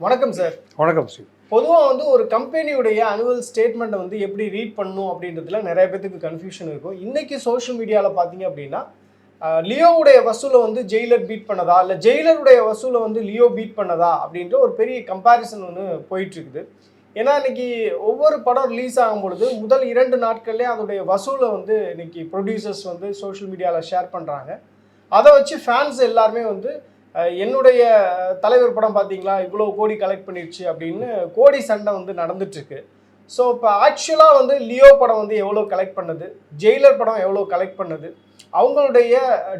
வணக்கம் சார் வணக்கம் ஸ்ரீ பொதுவாக வந்து ஒரு கம்பெனியுடைய அனுவல் ஸ்டேட்மெண்ட்டை வந்து எப்படி ரீட் பண்ணணும் அப்படின்றதுல நிறைய பேத்துக்கு கன்ஃபியூஷன் இருக்கும். இன்னைக்கு சோஷியல் மீடியாவில் பார்த்தீங்க அப்படின்னா லியோவுடைய வசூலை வந்து ஜெயிலர் பீட் பண்ணதா? இல்லை ஜெயிலருடைய வசூலை வந்து லியோ பீட் பண்ணதா? அப்படின்ற ஒரு பெரிய கம்பேரிசன் ஒன்று போயிட்டு இருக்குது ஏன்னா இன்னைக்கு ஒவ்வொரு படம் ரிலீஸ் ஆகும் பொழுது முதல் இரண்டு நாட்கள்லேயே அதோடைய வசூலை வந்து இன்னைக்கு ப்ரொடியூசர்ஸ் வந்து சோஷியல் மீடியாவில் ஷேர் பண்ணுறாங்க அதை வச்சு ஃபேன்ஸ் எல்லாருமே வந்து என்னுடைய தலைவர் படம் பார்த்தீங்களா இவ்வளோ கோடி கலெக்ட் பண்ணிடுச்சு அப்படின்னு கோடி சண்டை வந்து நடந்துட்டுருக்கு. ஸோ இப்போ ஆக்சுவலாக வந்து லியோ படம் வந்து எவ்வளோ கலெக்ட் பண்ணுது? ஜெயிலர் படம் எவ்வளோ கலெக்ட் பண்ணுது? அவங்களுடைய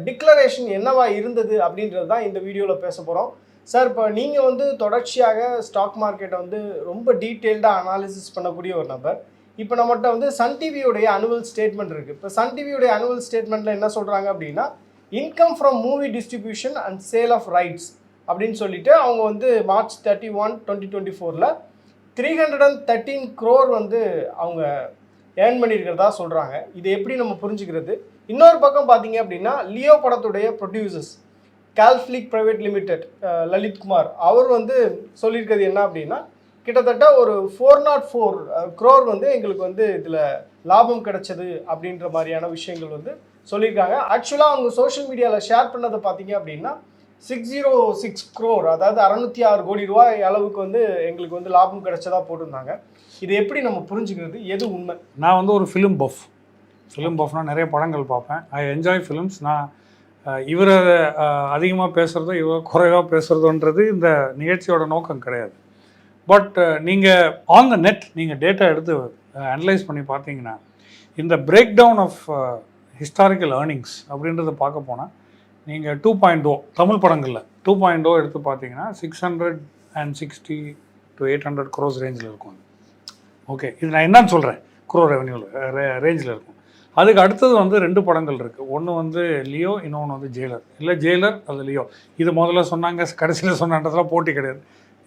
டிக்ளரேஷன் என்னவா இருந்தது அப்படின்றது தான் இந்த வீடியோவில் பேச போகிறோம் சார் இப்போ நீங்கள் வந்து தொடர்ச்சியாக ஸ்டாக் மார்க்கெட்டை வந்து ரொம்ப டீட்டெயில்டாக அனாலிசிஸ் பண்ணக்கூடிய ஒரு நபர். இப்போ நம்மகிட்ட வந்து சன் டிவியுடைய அனுவல் ஸ்டேட்மெண்ட் இருக்குது இப்போ சன் டிவியுடைய அனுவல் ஸ்டேட்மெண்ட்டில் என்ன சொல்கிறாங்க அப்படின்னா income from movie distribution and sale of rights அப்படின்னு சொல்லிட்டு அவங்க வந்து March thirty one twenty twenty ஃபோரில் three hundred and thirteen crore வந்து அவங்க ஏர்ன் பண்ணியிருக்கிறதா சொல்கிறாங்க இது எப்படி நம்ம புரிஞ்சுக்கிறது? இன்னொரு பக்கம் பார்த்தீங்க அப்படின்னா லியோ படத்துடைய ப்ரொடியூசர்ஸ் கால்ஃப்ளிக் ப்ரைவேட் லிமிடெட் லலித் குமார் அவர் வந்து சொல்லியிருக்கிறது என்ன அப்படின்னா கிட்டத்தட்ட ஒரு ஃபோர் நாட் ஃபோர் க்ரோர் வந்து எங்களுக்கு வந்து இதில் லாபம் கிடைச்சது அப்படின்ற மாதிரியான விஷயங்கள் வந்து சொல்லியிருக்காங்க. ஆக்சுவலாக அவங்க சோஷியல் மீடியாவில் ஷேர் பண்ணதை பார்த்தீங்க அப்படின்னா சிக்ஸ் ஜீரோ சிக்ஸ் க்ரோர் அதாவது அறநூற்றி ஆறு கோடி ரூபாய் அளவுக்கு வந்து எங்களுக்கு வந்து லாபம் கிடைச்சதா போட்டிருந்தாங்க. இது எப்படி நம்ம புரிஞ்சுக்கிறது? எது உண்மை? நான் வந்து ஒரு ஃபிலிம் பஃப் ஃபிலிம் பஃப்னா நிறைய படங்கள் பார்ப்பேன். ஐ என்ஜாய் ஃபிலிம்ஸ் நான் இவரை அதிகமாக பேசுகிறதோ இவர் குறைவாக பேசுகிறதோன்றது இந்த நிகழ்ச்சியோட நோக்கம் கிடையாது. பட் நீங்கள் ஆன் த நெட் நீங்கள் டேட்டா எடுத்து அனலைஸ் பண்ணி பார்த்தீங்கன்னா இந்த break down of historical earnings அப்படின்றத பார்க்க போனால் நீங்கள் டூ பாயிண்ட் ஓ oh, தமிழ் படங்களில் டூ பாயிண்ட் ஓ எடுத்து பார்த்தீங்கன்னா six hundred and sixty to eight hundred crores ரேஞ்சில் இருக்கும் ஓகே இது நான் என்னன்னு சொல்கிறேன் க்ரோ ரெவன்யூவில் ரேஞ்சில் இருக்கும். அதுக்கு அடுத்தது வந்து ரெண்டு படங்கள் இருக்குது ஒன்று வந்து லியோ இன்னொன்று வந்து ஜெயிலர் இல்லை ஜெயிலர் அது லியோ இது முதல்ல சொன்னாங்க கடைசியில் சொன்னன்றதுலாம் போட்டி கிடையாது.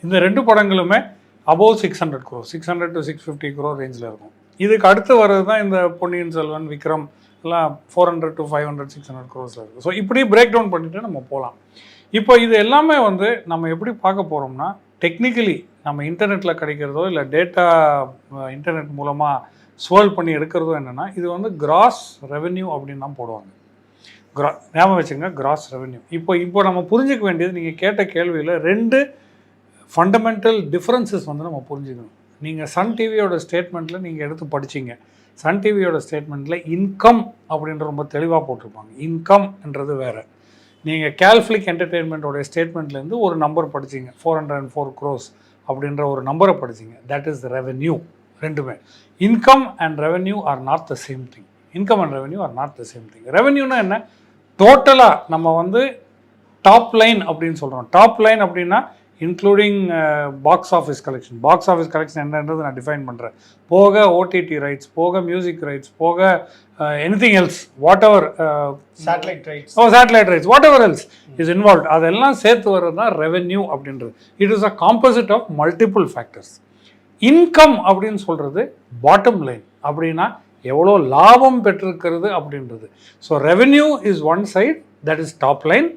இந்த ரெண்டு படங்களுமே above six hundred crore six hundred to six fifty crore ரேஞ்சில் இருக்கும். இதுக்கு அடுத்து வர்றது தான் இந்த பொன்னியின் செல்வன் விக்ரம் எல்லாம் four hundred to five hundred six hundred க்ரோஸில் இருக்குது ஸோ இப்படி பிரேக் டவுன் பண்ணிவிட்டு நம்ம போகலாம் இப்போ இது எல்லாமே வந்து நம்ம எப்படி பார்க்க போகிறோம்னா டெக்னிக்கலி நம்ம இன்டர்நெட்டில் கிடைக்கிறதோ இல்லை டேட்டா இன்டர்நெட் மூலமாக ஸ்வேல் பண்ணி எடுக்கிறதோ என்னென்னா இது வந்து கிராஸ் ரெவென்யூ அப்படின்னு தான் போடுவாங்க. கிரா ஞாபகம் வச்சுங்க கிராஸ் ரெவென்யூ இப்போ இப்போ நம்ம புரிஞ்சுக்க வேண்டியது நீங்கள் கேட்ட கேள்வியில் ரெண்டு ஃபண்டமெண்டல் டிஃப்ரென்சஸ் வந்து நம்ம புரிஞ்சுக்கணும். நீங்கள் சன் டிவியோட ஸ்டேட்மெண்ட்டில் நீங்கள் எடுத்து படிச்சீங்க. சன் டிவியோட ஸ்டேட்மெண்ட்டில் இன்கம் அப்படின்ற ரொம்ப தெளிவாக போட்டிருப்பாங்க. இன்கம்ன்றது வேறு. நீங்கள் கேல்ஃபிளிக் என்டர்டெயின்மெண்ட்டோடைய ஸ்டேட்மெண்ட்லேருந்து ஒரு நம்பர் படிச்சீங்க. Four hundred and four crores அப்படின்ற ஒரு நம்பரை படிச்சீங்க. தட் இஸ் ரெவென்யூ ரெண்டுமே. Income and revenue are not the same thing income and revenue are not the same thing ரெவென்யூனா என்ன? டோட்டலாக நம்ம வந்து டாப் லைன் அப்படின்னு சொல்கிறோம் டாப் லைன் அப்படின்னா including box office collection box office collection என்னன்றது நான் டிஃபைன் பண்ணுறேன் போக ஓடிடி ரைட்ஸ் போக மியூசிக் ரைட்ஸ் போக anything else whatever satellite rights oh satellite rights whatever else is involve அதெல்லாம் சேர்த்து வர்றது தான் ரெவென்யூ அப்படின்றது. It is a composite of multiple factors income அப்படின்னு சொல்கிறது பாட்டம் லைன் அப்படின்னா எவ்வளோ லாபம் பெற்றிருக்கிறது அப்படின்றது. So revenue is one side that is top line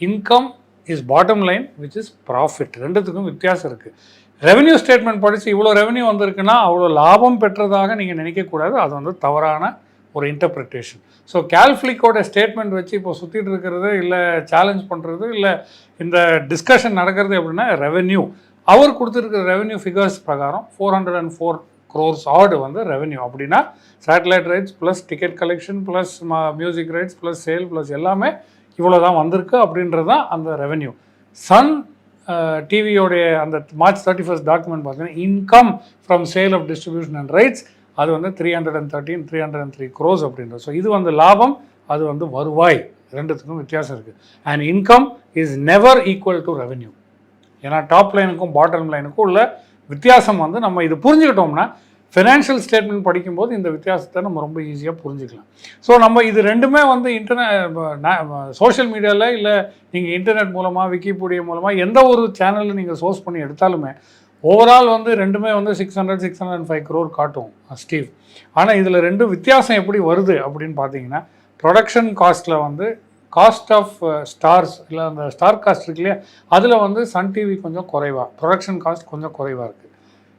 income is bottom line which is profit ரெண்டுத்துக்கும் வித்தியாசம் இருக்குது ரெவென்யூ ஸ்டேட்மெண்ட் படித்து இவ்வளோ ரெவென்யூ வந்திருக்குன்னா அவ்வளோ லாபம் பெற்றதாக நீங்கள் நினைக்கக்கூடாது. அது வந்து தவறான ஒரு இன்டர்பிரிட்டேஷன் ஸோ கேல்ஃப்ளிக்கோட ஸ்டேட்மெண்ட் வச்சு இப்போ சுற்றிட்டு இருக்கிறது இல்லை சேலஞ்ச் பண்ணுறது இல்லை இந்த டிஸ்கஷன் நடக்கிறது அப்படின்னா ரெவென்யூ அவர் கொடுத்துருக்கிற ரெவென்யூ ஃபிகர்ஸ் பிரகாரம் four hundred and four crores ஆர்டு வந்து ரெவென்யூ அப்படின்னா satellite rights plus ticket collection plus music rights plus sale plus எல்லாமே இவ்வளோ தான் வந்திருக்கு அப்படின்றது தான் அந்த ரெவென்யூ சன் டிவியோடைய அந்த மார்ச் தேர்ட்டி ஃபர்ஸ்ட் டாக்குமெண்ட் பார்த்தீங்கன்னா income from sale of distribution and rights அது வந்து three hundred and thirteen three hundred and three crores அப்படின்றது. ஸோ இது வந்து லாபம் அது வந்து வருவாய். ரெண்டுத்துக்கும் வித்தியாசம் இருக்குது and income is never equal to revenue ஏன்னா டாப் லைனுக்கும் பாட்டம் லைனுக்கும் உள்ள வித்தியாசம் வந்து நம்ம இது புரிஞ்சுக்கிட்டோம்னா ஃபினான்ஷியல் ஸ்டேட்மெண்ட் படிக்கும்போது இந்த வித்தியாசத்தை நம்ம ரொம்ப ஈஸியாக புரிஞ்சுக்கலாம். ஸோ நம்ம இது ரெண்டுமே வந்து இன்டர்நெட் சோஷியல் மீடியாவில் இல்லை நீங்கள் இன்டர்நெட் மூலமாக விக்கிபீடியா மூலமாக எந்த ஒரு சேனலில் நீங்கள் சோர்ஸ் பண்ணி எடுத்தாலுமே ஓவரால் வந்து ரெண்டுமே வந்து six hundred six hundred and five crore காட்டும் ஸ்டீவ் ஆனால் இதில் ரெண்டு வித்தியாசம் எப்படி வருது அப்படின்னு பார்த்தீங்கன்னா ப்ரொடக்ஷன் காஸ்ட்டில் வந்து காஸ்ட் ஆஃப் ஸ்டார்ஸ் இல்லை அந்த ஸ்டார் காஸ்ட் இருக்கு இல்லையா அதில் வந்து சன் டிவி கொஞ்சம் குறைவா ப்ரொடக்ஷன் காஸ்ட் கொஞ்சம் குறைவாக இருக்குது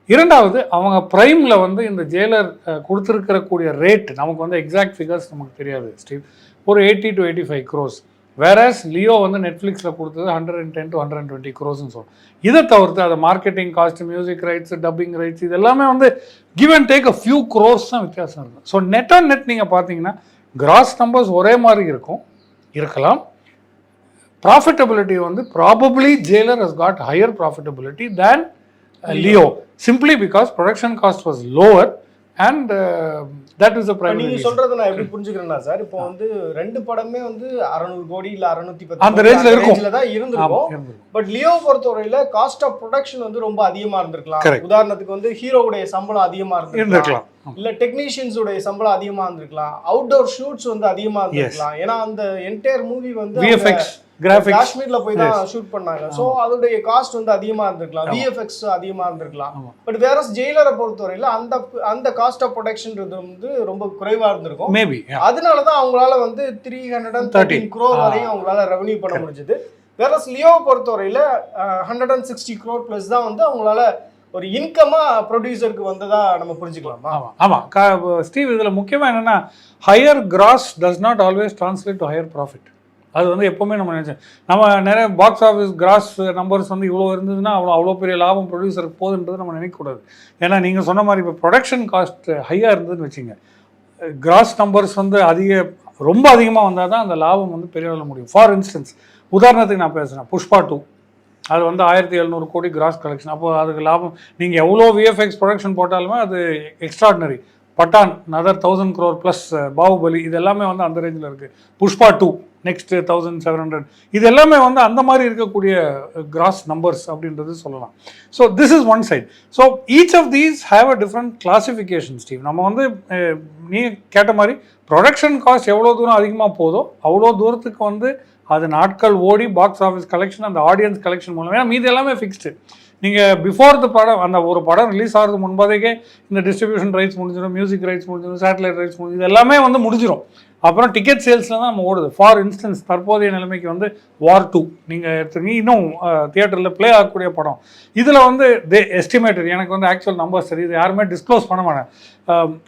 இரண்டாவது அவங்க ப்ரைமில் வந்து இந்த ஜெயிலர் கொடுத்துருக்கக்கூடிய ரேட் நமக்கு வந்து எக்ஸாக்ட் ஃபிகர்ஸ் நமக்கு தெரியாது ஸ்டீவ். ஒரு eighty to eighty five crores whereas Leo வந்து நெட்ஃப்ளிக்ஸில் கொடுத்தது hundred and ten to hundred and twenty க்ரோஸ்ன்னு சொல்லும் இதை தவிர்த்து அது marketing cost music rights dubbing rights இது எல்லாமே வந்து give and take a few crores தான் வித்தியாசம் இருக்கும் ஸோ நெட் ஆன் நெட் நீங்கள் பார்த்தீங்கன்னா கிராஸ் நம்பர்ஸ் ஒரே மாதிரி இருக்கும் இருக்கலாம். ப்ராஃபிட்டபிலிட்டி வந்து probably Jailer has got higher profitability than cost was lower and uh, that is the இப்ப primary நீங்க. சொல்றதை நான் எப்படி புரிஞ்சுக்கிறேன்னா சார் இப்போ வந்து ரெண்டு படமே வந்து அறநூறு கோடி இல்ல அறுநூத்தி பத்து அந்த கோடி, range ல இருக்கும். தான் இருந்திருக்கும். பட் லியோ பொறுத்தவரையில காஸ்ட் ஆஃப் ப்ரொடக்ஷன் வந்து ரொம்ப அதிகமா இருந்திருக்கலாம். உதாரணத்துக்கு வந்து ஹீரோவுடைய சம்பளம் அதிகமா இருந்திருக்கலாம். இல்ல டெக்னீஷியன்ஸ் உடைய சம்பளம் அதிகமா இருந்திருக்கலாம். அவுட்டோர் ஷூட்ஸ் வந்து அதிகமா இருந்திருக்கலாம். ஏன்னா அந்த என்டையர் மூவி வந்து கிராஃபிக்ஸ் காஷ்மீர்ல போய் தான் ஷூட் பண்ணாங்க. சோ அதோடைய காஸ்ட் வந்து அதிகமா இருந்திருக்கலாம். விஎஃப்எக்ஸ் அதிகமா இருந்திருக்கலாம். ஆமா. பட் வேற ஜெயிலரை பொறுத்தவரையில அந்த அந்த காஸ்ட் ஆஃப் ப்ரொடக்ஷன்ன்றது வந்து ரொம்ப குறைவா இருந்திருக்கும். மேபி அதனால தான் அவங்களால வந்து three hundred and thirteen crore. வரையும் அவங்களால ரெவன்யூ பண்ண முடிஞ்சது. வேற லியோவை பொறுத்தவரையில hundred and sixty crore plus தான் வந்து அவங்களால ஒரு இன்கமா ப்ரொடியூசருக்கு வந்ததா நம்ம புரிஞ்சுக்கலாமா? ஆமாம் ஆமாம் ஸ்டீவ் இதில் முக்கியமாக என்னென்னா higher gross does not always translate to higher profit அது வந்து எப்போவுமே நம்ம நினச்சோம் நம்ம நிறைய பாக்ஸ் ஆஃபீஸ் கிராஸ் நம்பர்ஸ் வந்து இவ்வளோ இருந்ததுன்னா அவ்வளோ அவ்வளோ பெரிய லாபம் ப்ரொடியூசருக்கு போகுதுன்றது நம்ம நினைக்கக்கூடாது. ஏன்னா நீங்கள் சொன்ன மாதிரி இப்போ ப்ரொடக்ஷன் காஸ்ட் ஹையாக இருந்ததுன்னு வச்சுங்க கிராஸ் நம்பர்ஸ் வந்து அதிக ரொம்ப அதிகமாக வந்தால் தான் அந்த லாபம் வந்து பெரிய அளவில் முடியும். ஃபார் இன்ஸ்டன்ஸ் உதாரணத்துக்கு நான் பேசுகிறேன் புஷ்பா டூ அது வந்து ஆயிரத்தி எழுநூறு கோடி கிராஸ் கலெக்ஷன் அப்போ அதுக்கு லாபம் நீங்கள் எவ்வளோ விஎஃப்எக்ஸ் ப்ரொடக்ஷன் போட்டாலுமே அது extraordinary Pathaan another thousand crore plus Baahubali இது எல்லாமே வந்து அந்த ரேஞ்சில் இருக்குது Pushpa two next thousand seven hundred இது எல்லாமே வந்து அந்த மாதிரி இருக்கக்கூடிய uh, கிராஸ் நம்பர்ஸ் அப்படின்றது சொல்லலாம். So this is one side so each of these have a different classification Steve நம்ம வந்து uh, நீ கேட்ட மாதிரி ப்ரொடக்ஷன் காஸ்ட் எவ்வளோ தூரம் அதிகமாக போதோ அவ்வளோ தூரத்துக்கு வந்து அது நாட்கள் ஓடி பாக்ஸ் ஆஃபீஸ் கலெக்ஷன் அந்த ஆடியன்ஸ் கலெக்ஷன் மூலம் ஏன்னா மீதி எல்லாமே ஃபிக்ஸ்டு நீங்கள் பிஃபோர் த படம் அந்த ஒரு படம் ரிலீஸ் ஆகிறது முன்பதே இந்த டிஸ்ட்ரிபியூஷன் ரைட்ஸ் முடிஞ்சிடும் மியூசிக் ரைட்ஸ் முடிஞ்சிடும் சேட்டலைட் ரைட்ஸ் முடிஞ்சிடும் இது எல்லாமே வந்து முடிஞ்சிடும் அப்புறம் டிக்கெட் சேல்ஸில் தான் நம்ம ஓடுது. ஃபார் இன்ஸ்டன்ஸ் தற்போதைய நிலைமைக்கு வந்து வார் டூ நீங்கள் எடுத்துங்க இன்னும் தியேட்டரில் ப்ளே ஆகக்கூடிய படம். இதில் வந்து தே எஸ்டிமேட்டட் எனக்கு வந்து ஆக்சுவல் நம்பர்ஸ் தெரியுது. யாருமே டிஸ்க்ளோஸ் பண்ண மாட்டேன்.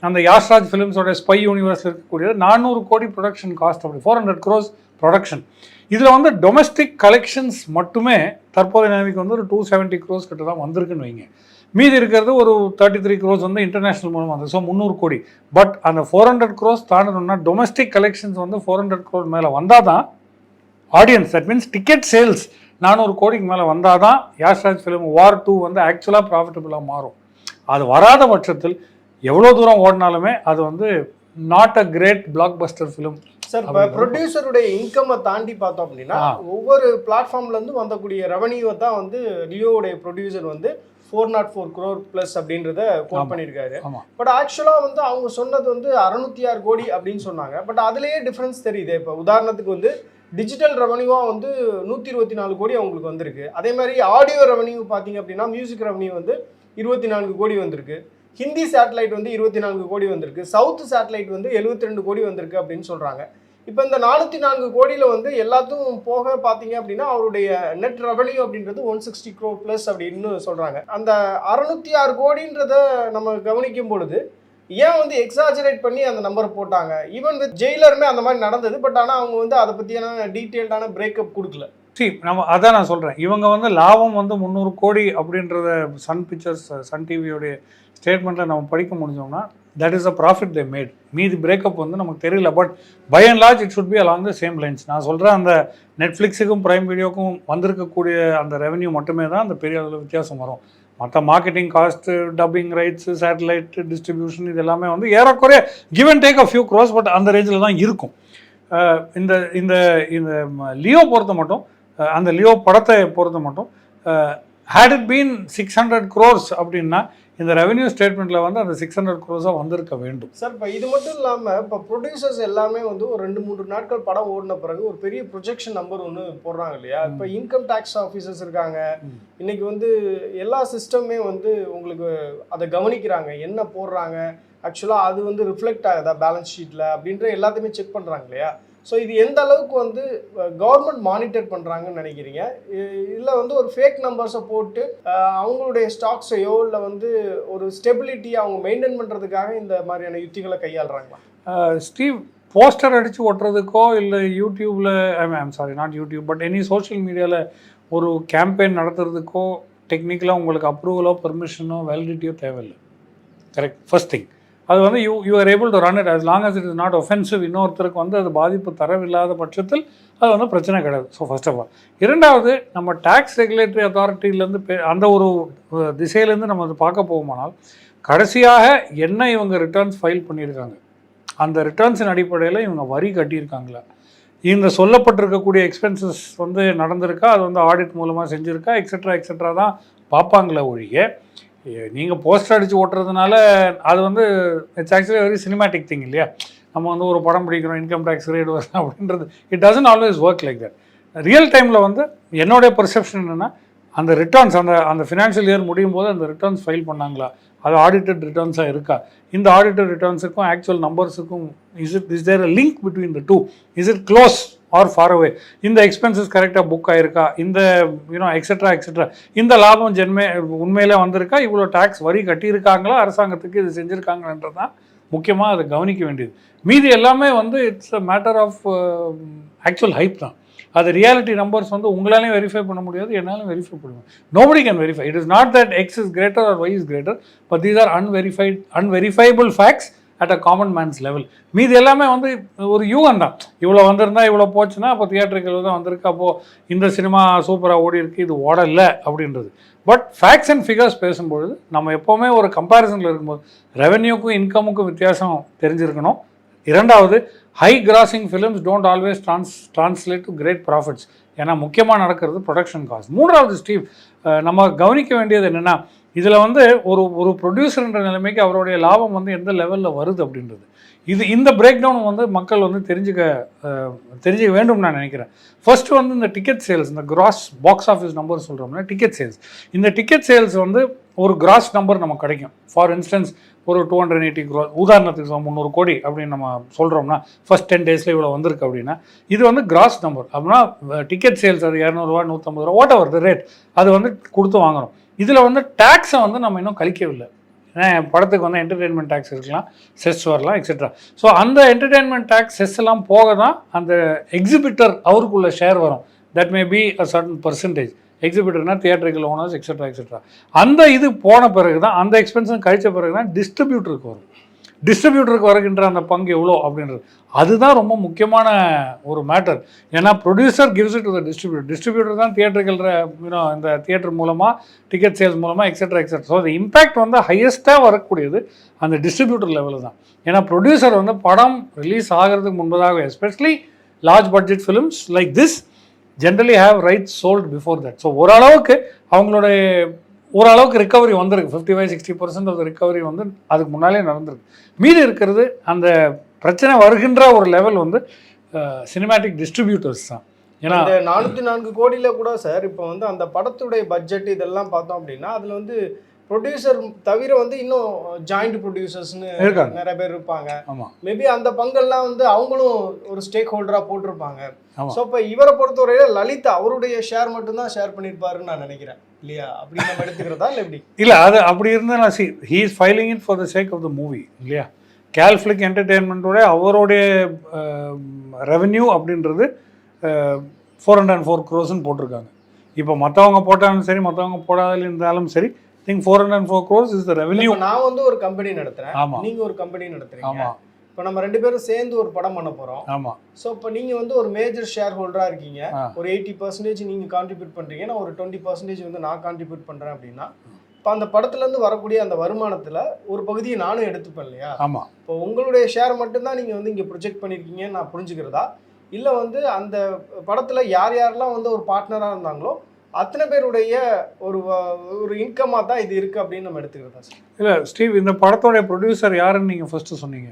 அந்த யாஷ்ராஜ் ஃபிலிம்ஸோட ஸ்பை யூனிவர்ஸ் இருக்கக்கூடியது நானூறு கோடி ப்ரொடக்ஷன் காஸ்ட் அப்படி. ஃபோர் ஹண்ட்ரட் க்ரோஸ் ப்ரொடக்ஷன் இதில் வந்து டொமஸ்டிக் கலெக்ஷன்ஸ் மட்டுமே தற்போதைய நிலைமைக்கு வந்து ஒரு டூ செவன்ட்டி க்ரோஸ் கிட்ட தான் வந்திருக்குன்னு வைங்க. மீதி இருக்கிறது ஒரு தேர்ட்டி த்ரீ க்ரோஸ் வந்து இன்டர்நேஷனல் மூலம் வந்து ஸோ முந்நூறு கோடி. பட் அந்த ஃபோர் ஹண்ட்ரட் க்ரோஸ் தாண்டணும்னா டொமஸ்டிக் கலெக்ஷன்ஸ் வந்து ஃபோர் ஹண்ட்ரட் க்ரோர் மேலே வந்தால் தான் audience that means ticket sales நானூறு கோடிக்கு மேலே வந்தால் தான் யாஷ்ராஜ் ஃபிலிம் வார் டூ வந்து ஆக்சுவலாக ப்ராஃபிட்டபுளாக மாறும். அது வராத பட்சத்தில் எவ்வளோ தூரம் ஓடினாலுமே அது வந்து not a great blockbuster film sir இப்போ ப்ரொடியூசருடைய இன்கம்மை தாண்டி பார்த்தோம் அப்படின்னா. ஒவ்வொரு பிளாட்ஃபார்ம்ல இருந்து வந்தக்கூடிய ரெவன்யூவை தான் வந்து லியோவுடைய ப்ரொடியூசர் வந்து four not four crore plus அப்படின்றத கோட். பண்ணியிருக்காரு. பட் ஆக்சுவலாக வந்து அவங்க சொன்னது வந்து அறுநூத்தி ஆறு கோடி அப்படின்னு சொன்னாங்க. பட் அதுலயே டிஃப்ரென்ஸ் தெரியுது. இப்போ உதாரணத்துக்கு வந்து டிஜிட்டல் ரெவன்யூவாக வந்து நூற்றி இருபத்தி நாலு கோடி அவங்களுக்கு வந்திருக்கு. அதே மாதிரி ஆடியோ ரெவன்யூ பார்த்தீங்க அப்படின்னா மியூசிக் ரெவன்யூ வந்து இருபத்தி நான்கு கோடி வந்திருக்கு. ஹிந்தி சேட்டலைட் வந்து இருபத்தி நான்கு கோடி வந்திருக்கு. சவுத் சேட்டலைட் வந்து எழுபத்தி ரெண்டு கோடி வந்திருக்கு அப்படின்னு சொல்கிறாங்க இப்போ இந்த நானூற்றி நான்கு கோடியில் வந்து எல்லாத்துக்கும் போக பார்த்தீங்க அப்படின்னா அவருடைய நெட் ரெவன்யூ அப்படின்றது ஒன் சிக்ஸ்டி க்ரோ ப்ளஸ் அப்படின்னு சொல்கிறாங்க அந்த அறுநூத்தி ஆறு கோடின்றத நம்ம கவனிக்கும் பொழுது ஏன் வந்து எக்ஸாஜரேட் பண்ணி அந்த நம்பர் போட்டாங்க? ஈவன் வித் ஜெயிலருமே அந்த மாதிரி நடந்தது பட் ஆனால் அவங்க வந்து அதை பற்றியான டீட்டெயில்டான பிரேக்கப் கொடுக்கல. சரி நம்ம அதான் நான் சொல்கிறேன் இவங்க வந்து லாபம் வந்து முந்நூறு கோடி அப்படின்றத சன் பிக்சர்ஸ் சன் டிவியோடைய ஸ்டேட்மெண்ட்டில் நம்ம படிக்க முடிஞ்சோம்னா that is a profit they made மீதி பிரேக்கப் வந்து நமக்கு தெரியல but by and large it should be along the same lines நான் சொல்கிறேன் அந்த நெட்ஃப்ளிக்ஸுக்கும் ப்ரைம் வீடியோக்கும் வந்திருக்கக்கூடிய அந்த ரெவன்யூ மட்டுமே தான் அந்த பெரிய அளவில் வித்தியாசம் வரும். மற்ற marketing cost dubbing rights satellite distribution இது எல்லாமே வந்து ஏறக்குறைய give and take a few crores but அந்த ரேஞ்சில் தான் இருக்கும். இந்த இந்த இந்த லியோ பொறுத்த மட்டும் அந்த லியோ படத்தை பொறுத்த மட்டும் had it been six hundred crores அப்படின்னா இந்த ரெவென்யூ ஸ்டேட்மெண்ட்டில் வந்து அந்த சிக்ஸ் ஹண்ட்ரட் க்ரோஸாக வந்திருக்க வேண்டும். சார் இப்போ இது மட்டும் இல்லாமல் இப்போ ப்ரொடியூசர்ஸ் எல்லாமே வந்து ஒரு ரெண்டு மூன்று நாட்கள் படம் ஓடின பிறகு ஒரு பெரிய ப்ரொஜெக்ஷன் நம்பர் ஒன்று போடுறாங்க இல்லையா? இப்போ இன்கம் டேக்ஸ் ஆஃபீஸர்ஸ் இருக்காங்க. ம். இன்னைக்கு வந்து எல்லா சிஸ்டமே வந்து உங்களுக்கு அதை கவனிக்கிறாங்க. என்ன போடுறாங்க? ஆக்சுவலாக அது வந்து ரிஃப்ளெக்ட் ஆகுதா பேலன்ஸ் ஷீட்டில் அப்படின்ற எல்லாத்தையுமே செக் பண்ணுறாங்க இல்லையா? ஸோ இது எந்த அளவுக்கு வந்து கவர்மெண்ட் மானிட்டர் பண்ணுறாங்கன்னு நினைக்கிறீங்க? இல்லை வந்து ஒரு ஃபேக் நம்பர்ஸை போட்டு அவங்களுடைய ஸ்டாக்ஸையோ இல்லை வந்து ஒரு ஸ்டெபிலிட்டி அவங்க மெயின்டைன் பண்ணுறதுக்காக இந்த மாதிரியான யுத்திகளை கையாளுறாங்களா? ஸ்டீவ் போஸ்டர் அடித்து ஒட்டுறதுக்கோ இல்லை யூடியூப்பில் I'm sorry not YouTube but any social மீடியாவில் ஒரு கேம்பெயின் நடத்துறதுக்கோ டெக்னிக்கலாக உங்களுக்கு அப்ரூவலோ பெர்மிஷனோ வேலிடிட்டியோ தேவையில்லை. கரெக்ட் ஃபர்ஸ்ட் திங் அது வந்து you you are able to run it as long as it is not offensive இன்னொருத்தருக்கு வந்து அது பாதிப்பு தரவில்லாத பட்சத்தில் அது வந்து பிரச்சனை கிடையாது. ஸோ ஃபர்ஸ்ட் ஆஃப் ஆல் இரண்டாவது நம்ம டேக்ஸ் ரெகுலேட்டரி அத்தாரிட்டியிலேருந்து அந்த ஒரு திசையிலேருந்து நம்ம அது பார்க்க போகுமானால் கடைசியாக என்ன இவங்க ரிட்டர்ன்ஸ் ஃபைல் பண்ணியிருக்காங்க? அந்த ரிட்டர்ன்ஸின் அடிப்படையில் இவங்க வரி கட்டியிருக்காங்களா? இந்த சொல்லப்பட்டிருக்கக்கூடிய எக்ஸ்பென்சஸ் வந்து நடந்திருக்கா? அது வந்து ஆடிட் மூலமாக செஞ்சுருக்கா? எக்ஸட்ரா எக்ஸெட்ரா தான் பார்ப்பாங்களே ஒழிய நீங்கள் போஸ்டர் அடித்து ஓட்டுறதுனால அது வந்து it's actually very cinematic thing இல்லையா? நம்ம வந்து ஒரு படம் பிடிக்கிறோம் இன்கம் டேக்ஸ் ரேட் வரும் அப்படின்றது. It doesn't always work like that real டைமில் வந்து என்னுடைய பர்செப்ஷன் என்னென்னா அந்த ரிட்டர்ன்ஸ் அந்த அந்த ஃபினான்ஷியல் இயர் முடியும் போது அந்த ரிட்டர்ன்ஸ் ஃபைல் பண்ணாங்களா? அது ஆடிட்டட் ரிட்டர்ன்ஸாக இருக்கா? இந்த ஆடிட்டட் ரிட்டர்ன்ஸுக்கும் actual நம்பர்ஸுக்கும் is it is there a link between the two is it close or far away இந்த எக்ஸ்பென்சஸ் கரெக்டாக புக் ஆகிருக்கா இந்த யூனோ எக்ஸெட்ரா எக்ஸெட்ரா இந்த லாபம் ஜென்மே உண்மையிலே வந்திருக்கா? இவ்வளோ டேக்ஸ் வரி கட்டியிருக்காங்களா? அரசாங்கத்துக்கு இது செஞ்சுருக்காங்கன்றது தான் முக்கியமாக அதை கவனிக்க வேண்டியது. மீதி எல்லாமே வந்து it's a matter of actual hype தான். அது ரியாலிட்டி நம்பர்ஸ் வந்து உங்களாலையும் வெரிஃபை பண்ண முடியாது என்னாலும் வெரிஃபை பண்ணுவேன் nobody can verify it is not that X is greater or Y is greater but these are unverified unverifiable facts at a common man's level மீதி எல்லாமே வந்து ஒரு யூகம் தான். இவ்வளோ வந்திருந்தா இவ்வளோ போச்சுன்னா அப்போ தியேட்டருக்கு தான் வந்திருக்கு. அப்போது இந்த சினிமா சூப்பராக ஓடி இருக்கு இது ஓடலை அப்படின்றது. பட் ஃபேக்ட்ஸ் அண்ட் ஃபிகர்ஸ் பேசும்பொழுது நம்ம எப்போவுமே ஒரு கம்பேரிசனில் இருக்கும்போது ரெவென்யூக்கும் இன்கமுக்கும் வித்தியாசம் தெரிஞ்சிருக்கணும். இரண்டாவது high grossing films don't always trans translate to great profits ஏன்னா முக்கியமாக நடக்கிறது ப்ரொடக்ஷன் காஸ்ட் மூன்றாவது ஸ்டீவ் நம்ம கவனிக்க வேண்டியது என்னென்னா இதில் வந்து ஒரு ஒரு ப்ரொடியூசர்ன்ற நிலைமைக்கு அவருடைய லாபம் வந்து எந்த லெவலில் வருது அப்படின்றது. இது இந்த பிரேக் டவுன் வந்து மக்கள் வந்து தெரிஞ்சுக்க தெரிஞ்சுக்க வேண்டும் நான் நினைக்கிறேன். ஃபர்ஸ்ட் வந்து இந்த டிக்கெட் சேல்ஸ் இந்த கிராஸ் பாக்ஸ் ஆஃபீஸ் நம்பர் சொல்கிறோம்னா டிக்கெட் சேல்ஸ் இந்த டிக்கெட் சேல்ஸ் வந்து ஒரு கிராஸ் நம்பர் நமக்கு கிடைக்கும். ஃபார் இன்ஸ்டன்ஸ் ஒரு டூ ஹண்ட்ரட் எயிட்டி க்ரோ உதாரணத்துக்கு முந்நூறு கோடி அப்படின்னு நம்ம சொல்கிறோம்னா ஃபர்ஸ்ட் டென் டேஸில் இவ்வளோ வந்திருக்கு அப்படின்னா இது வந்து கிராஸ் நம்பர் அப்படின்னா டிக்கெட் சேல்ஸ் அது இரநூறுவா நூற்றம்பது ரூபா வாட் எவர் த ரேட் அது வந்து கொடுத்து வாங்குறோம். இதில் வந்து டேக்ஸை வந்து நம்ம இன்னும் கழிக்கவில்லை. ஏன்னா படத்துக்கு வந்து என்டர்டெயின்மெண்ட் டேக்ஸ் இருக்கலாம் செஸ் வரலாம் எக்ஸெட்ரா ஸோ அந்த என்டர்டெயின்மெண்ட் டேக்ஸ் செஸ் எல்லாம் போக தான் அந்த எக்ஸிபிட்டர் அவருக்குள்ள ஷேர் வரும். That may be a certain percentage எக்ஸிபிட்டர்னா தியேட்டருக்கு ஓனர்ஸ் எக்ஸட்ரா எக்ஸட்ரா அந்த இது போன பிறகு தான் அந்த எக்ஸ்பென்ஸும் கழிச்ச பிறகு தான் டிஸ்ட்ரிபியூட்டருக்கு வரும். டிஸ்ட்ரிபியூட்டருக்கு வருகின்ற அந்த பங்கு எவ்வளோ அப்படின்றது. அதுதான் ரொம்ப முக்கியமான ஒரு மேட்டர் ஏன்னா producer gives it to the distributor distributor தான் தியேட்டருக்குன்ற யூனோ இந்த தியேட்டர் மூலமாக டிக்கெட் சேல்ஸ் மூலமாக எக்ஸட்ரா எக்ஸட்ரா ஸோ அந்த இம்பேக்ட் வந்து ஹையஸ்ட்டாக வரக்கூடியது அந்த டிஸ்ட்ரிபியூட்டர் லெவலில் தான். ஏன்னா ப்ரொடியூசர் வந்து படம் ரிலீஸ் ஆகிறதுக்கு முன்பதாக especially large budget films like this generally have right sold before that so ஓரளவுக்கு அவங்களுடைய ஓரளவுக்கு ரிக்கவரி வந்திருக்கு. Fifty five sixty percent of recovery வந்து அதுக்கு முன்னாலே நடந்திருக்கு. மீதி இருக்கிறது அந்த பிரச்சனை வருகின்ற ஒரு லெவல் வந்து சினிமேட்டிக் டிஸ்ட்ரிபியூட்டர்ஸ் தான். ஏன்னா நானூற்றி நான்கு கோடியில் கூட சார் இப்போ வந்து அந்த படத்துடைய பட்ஜெட் இதெல்லாம் பார்த்தோம் அப்படின்னா அதில் வந்து ப்ரொடியூசர் தவிர வந்து இன்னும் ஜாயிண்ட் ப்ரொடியூசர்ஸ்னு இருக்காங்க. நிறைய பேர் இருப்பாங்க. மேபி அந்த பங்கெல்லாம் வந்து அவங்களும் ஒரு ஸ்டேக் ஹோல்டராக போட்டிருப்பாங்க. ஸோ இப்போ இவரை பொறுத்தவரையில லலித் அவருடைய ஷேர் மட்டும்தான் ஷேர் பண்ணியிருப்பாருன்னு நான் நினைக்கிறேன். இல்லையா? அப்படி நம்ம எடுத்துக்கிறதா இல்லை எப்படி? இல்லை அது அப்படி இருந்தால் நான் see he is filing it for the sake of the movie இல்லையா? கேல்ஃப்ளிக் என்டர்டெயின்மெண்ட்டோட அவருடைய ரெவென்யூ அப்படின்றது ஃபோர் ஹண்ட்ரட் அண்ட் ஃபோர் க்ரோஸ்ன்னு போட்டிருக்காங்க. இப்போ மற்றவங்க போட்டாலும் சரி மற்றவங்க போடாத இருந்தாலும் சரி think four hundred and four crores is the revenue நான் வந்து ஒரு கம்பெனி நடத்துறேன். ஆமாம் நீங்க ஒரு கம்பெனி நடத்துறீங்க. ஆமாம் இப்போ நம்ம ரெண்டு பேரும் சேர்ந்து ஒரு படம் பண்ண போறோம். ஆமாம் ஸோ இப்போ நீங்க வந்து ஒரு மேஜர் ஷேர் ஹோல்டரா இருக்கீங்க. ஒரு எயிட்டி பர்சன்டேஜ் நீங்க கான்ட்ரிபியூட் பண்றீங்க. நான் ஒரு டுவெண்ட்டி பர்சன்டேஜ் வந்து நான் கான்ட்ரிபியூட் பண்றேன் அப்படின்னா இப்போ அந்த படத்துல இருந்து வரக்கூடிய அந்த வருமானத்துல ஒரு பகுதியை நானும் எடுத்துப்பேன் இல்லையா? ஆமாம் இப்போ உங்களுடைய ஷேர் மட்டும்தான் நீங்க வந்து இங்க ப்ரொஜெக்ட் பண்ணிருக்கீங்கன்னு நான் புரிஞ்சுக்கிறதா? இல்ல வந்து அந்த படத்துல யார் யாரெல்லாம் வந்து ஒரு பார்ட்னரா இருந்தாங்களோ அத்தனை பேருடைய ஒரு ஒரு இன்கமாக தான் இது இருக்கு அப்படின்னு நம்ம எடுத்துக்கிறதா சார்? இல்லை ஸ்டீவ் இந்த படத்தோடைய ப்ரொடியூசர் யாருன்னு நீங்கள் ஃபர்ஸ்ட் சொன்னீங்க.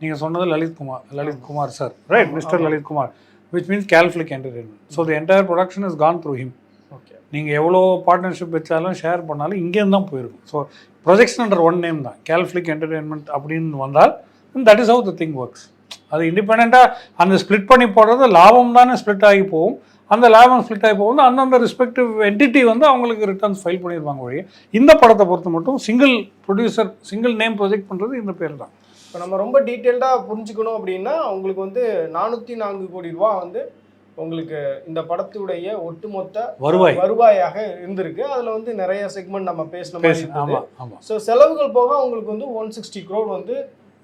நீங்கள் சொன்னது Lalit Kumar Lalit Kumar sir right mister. Lalit Kumar which means கேல்ஃப்ளிக் entertainment so the entire production is gone through him okay நீங்கள் எவ்வளோ பார்ட்னர்ஷிப் வச்சாலும் ஷேர் பண்ணாலும் இங்கேருந்து தான் போயிருக்கும். ஸோ ப்ரொஜெக்ஷன் ஒன் நேம் தான். கேல்ஃப்ளிக் என்டர்டெயின்மெண்ட் அப்படின்னு வந்தால் that is how the thing works அது இண்டிபெண்ட்டாக அந்த ஸ்ப்ளிட் பண்ணி போடுறது லாபம் தானே ஸ்ப்ளிட் ஆகி போகும். அந்த லாபம் ஸ்ப்ளிட் ஆகி போகும்போது அந்தந்த ரெஸ்பெக்டிவ் என்டிட்டி வந்து அவங்களுக்கு ரிட்டர்ன்ஸ் ஃபைல் பண்ணியிருப்பாங்க வழியே இந்த படத்தை பொறுத்த மட்டும் single producer single name project பண்ணுறது இந்த பேர் தான் இப்போ நம்ம ரொம்ப டீட்டெயில்டாக புரிஞ்சுக்கணும் அப்படின்னா உங்களுக்கு வந்து நானூற்றி நான்கு கோடி ரூபா வந்து உங்களுக்கு இந்த படத்துடைய ஒட்டுமொத்த வருவாய். வருவாயாக இருந்திருக்கு. அதில் வந்து நிறைய செக்மெண்ட் நம்ம பேசின மாதிரி ஸோ செலவுகள் போக உங்களுக்கு வந்து ஒன் சிக்ஸ்டி க்ரோட் வந்து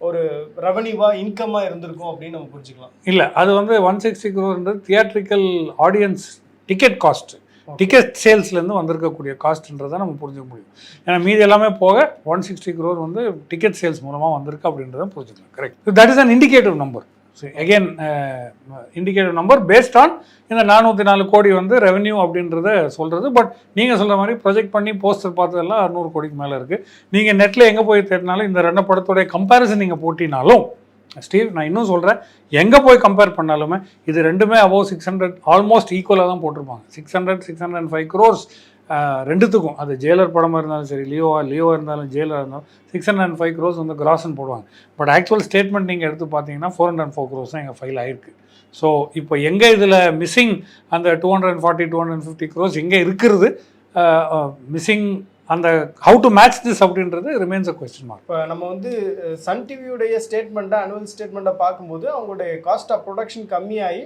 ஒரு ரெவன்யூவா இன்கம்மா இருந்திருக்கும் அப்படின்னு நம்ம புரிஞ்சுக்கலாம். இல்லை அது வந்து one sixty க்ரோன்றது theatrical audience ticket cost ticket சேல்ஸ்லேருந்து வந்திருக்கக்கூடிய காஸ்ட்ன்றதை நம்ம புரிஞ்சுக்க முடியும். ஏன்னா மீதி எல்லாமே போக ஒன் சிக்ஸ்டி க்ரோர் வந்து டிக்கெட் சேல்ஸ் மூலமாக வந்திருக்கு அப்படின்றத புரிஞ்சுக்கலாம். Correct that is an indicative number again indicative number based on இந்த நானூற்றி நாலு கோடி வந்து ரெவென்யூ அப்படின்றத சொல்கிறது பட் நீங்கள் சொல்கிற மாதிரி ப்ரொஜெக்ட் பண்ணி போஸ்டர் பார்த்ததெல்லாம் அறுநூறு கோடிக்கு மேலே இருக்குது நீங்கள் நெட்டில் எங்கே போய் தேடினாலும் இந்த ரெண்டு படத்தோடைய கம்பேரிசன் நீங்கள் போட்டினாலும் ஸ்டீவ் நான் இன்னும் சொல்கிறேன் எங்கே போய் கம்பேர் பண்ணாலுமே இது ரெண்டுமே அபவ் சிக்ஸ் ஹண்ட்ரட் ஆல்மோஸ்ட் ஈக்குவலாக தான் போட்டிருப்பாங்க. Six hundred six hundred and five crores ரெண்டுத்துக்கும். அது ஜெயிலர் படமாக இருந்தாலும் சரி லியோவா லியோவாக இருந்தாலும் ஜெயிலராக இருந்தாலும் six hundred and five crores வந்து கிராஸ்ன்னு போடுவாங்க. பட் ஆக்சுவல் ஸ்டேட்மெண்ட் நீங்கள் எடுத்து பார்த்தீங்கன்னா ஃபோர் ஹண்ட்ரட் ஃபோர் க்ரோஸ் தான் எங்கள் ஃபைல் ஆயிருக்கு. ஸோ இப்போ எங்கே இதில் மிஸ்ஸிங் அந்த two hundred forty two hundred fifty crores எங்கே இருக்கிறது? மிஸ்ஸிங் அந்த ஹவு டு மேட்ச் திஸ் அப்படின்றது ரிமைன்ஸ் அ கொஸ்டின் மார்க் இப்போ நம்ம வந்து சன் டிவியுடைய ஸ்டேட்மெண்ட்டை அனுவல் ஸ்டேட்மெண்ட்டை பார்க்கும்போது அவங்களுடைய காஸ்ட் ஆஃப் ப்ரொடக்ஷன் கம்மியாகி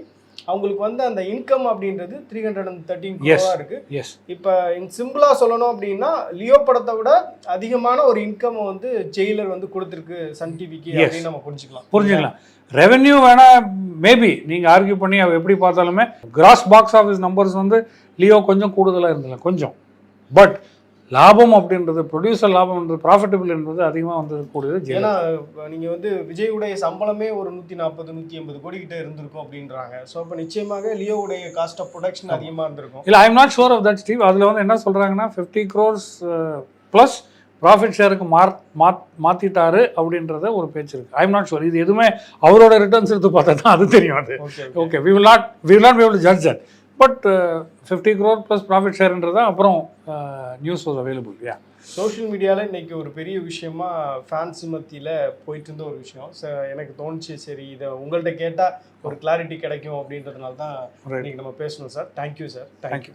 அவங்களுக்கு வந்து அந்த இன்கம் அப்படின்றது three hundred and thirteen Yes. இருக்கு எஸ் இப்போ சிம்பிளாக சொல்லணும் அப்படின்னா லியோ படத்தை விட அதிகமான ஒரு இன்கம் வந்து ஜெயிலர் வந்து கொடுத்துருக்கு சன் டிவிக்கு. அப்படின்னு நம்ம புரிஞ்சுக்கலாம் புரிஞ்சுக்கலாம் ரெவென்யூ வேணா மேபி நீங்கள் ஆர்கியூ பண்ணி எப்படி பார்த்தாலுமே கிராஸ் பாக்ஸ் ஆஃபீஸ் நம்பர்ஸ் வந்து லியோ கொஞ்சம் கூடுதலாக இருந்தது கொஞ்சம் பட் லாபம் அப்படின்றது ப்ரொடியூசர் லாபம்ன்றது ப்ராஃபிட்டபிள் என்பது அதிகமாக வந்தது கூடியது ஏன்னா இப்ப நீங்க வந்து விஜயுடைய சம்பளமே ஒரு நூத்தி நாற்பது நூத்தி எண்பது கோடி கிட்ட இருந்திருக்கும் அப்படின்றாங்க. ஸோ அப்போ நிச்சயமாக லியோவுடைய காஸ்ட் ஆஃப் ப்ரொடக்ஷன் அதிகமா இருந்திருக்கும். இல்லை I'm not sure of that Steve அதில் வந்து என்ன சொல்கிறாங்கன்னா ஃபிஃப்டி க்ரோர்ஸ் ப்ளஸ் ப்ராஃபிட் ஷேருக்கு மார் மாத் மாற்றிட்டாரு அப்படின்றத ஒரு பேச்சு இருக்குது ஐம் நாட் ஷூர் இது எதுவுமே அவரோட ரிட்டர்ன்ஸ் எடுத்து பார்த்தா தான் அது தெரியும் அது. Okay okay we will not we will not be judge that but fifty crore plus profit ஷேர்ன்றது தான் அப்புறம் news was available yeah social மீடியாவில் இன்னைக்கு ஒரு பெரிய விஷயமா ஃபேன்ஸ் மத்தியில் போயிட்டு இருந்த ஒரு விஷயம். எனக்கு தோணுச்சு சரி இதை உங்கள்கிட்ட கேட்டால் ஒரு கிளாரிட்டி கிடைக்கும் அப்படின்றதுனால தான். இன்னைக்கு நம்ம பேசணும் சார் தேங்க்யூ சார் தேங்க்யூ